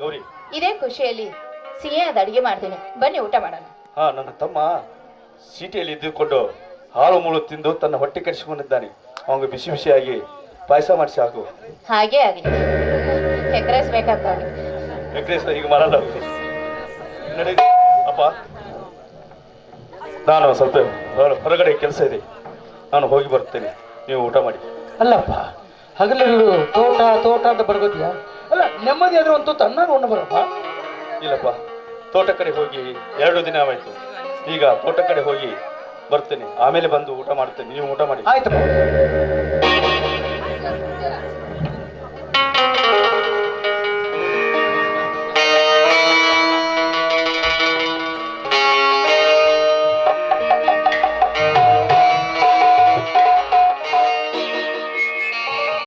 ಗೌರಿ. ಇದೇ ಖುಷಿಯಲ್ಲಿ ಸಿಹಿಯಾದ ಅಡಿಗೆ ಮಾಡ್ತೀನಿ. ಬನ್ನಿ ಊಟ ಮಾಡೋಣ. ಹಾ ನನ್ನ ತಮ್ಮ ಸೀಟಿಯಲ್ಲಿ ಇದ್ದುಕೊಂಡು ಹಾಳು ಮುಳು ತಿಂದು ತನ್ನ ಹೊಟ್ಟೆ ಕೆಡಿಸಿಕೊಂಡಿದ್ದಾನೆ. ಅವನಿಗೆ ಬಿಸಿ ಬಿಸಿಯಾಗಿ ಪಾಯಸ ಮಾಡಿಸಿ ಹಾಕು. ಹಾಗೆ ಆಗಲಿ. ಎಗ್ರೆಸ್ ಬೇಕಾಗ್ತ ವೆಂಕಟೇಶ್ವರ ಈಗ ಮಾಡಲ್ಲ. ನಡಿ ಅಪ್ಪ. ನಾನು ಸ್ವಲ್ಪ ಹೊರಗಡೆ ಕೆಲಸ ಇದೆ. ನಾನು ಹೋಗಿ ಬರ್ತೇನೆ. ನೀವು ಊಟ ಮಾಡಿ. ಅಲ್ಲಪ್ಪ. ಹಗಲಿರುಳು ತೋಟ ತೋಟ ಅಂತ ಬರ್ಗೋದ್ಯಾ? ಅಲ್ಲ ನೆಮ್ಮದಿ ಆದ್ರೆ ಒಂದು ತನ್ನ ಉಣ್ಣ ಬರಪ್ಪ. ಇಲ್ಲಪ್ಪ ತೋಟ ಕಡೆ ಹೋಗಿ ಎರಡು ದಿನ ಆಯ್ತು. ಈಗ ತೋಟ ಕಡೆ ಹೋಗಿ ಬರ್ತೇನೆ. ಆಮೇಲೆ ಬಂದು ಊಟ ಮಾಡ್ತೇನೆ ನೀವು ಊಟ ಮಾಡಿ. ಆಯ್ತಪ್ಪ.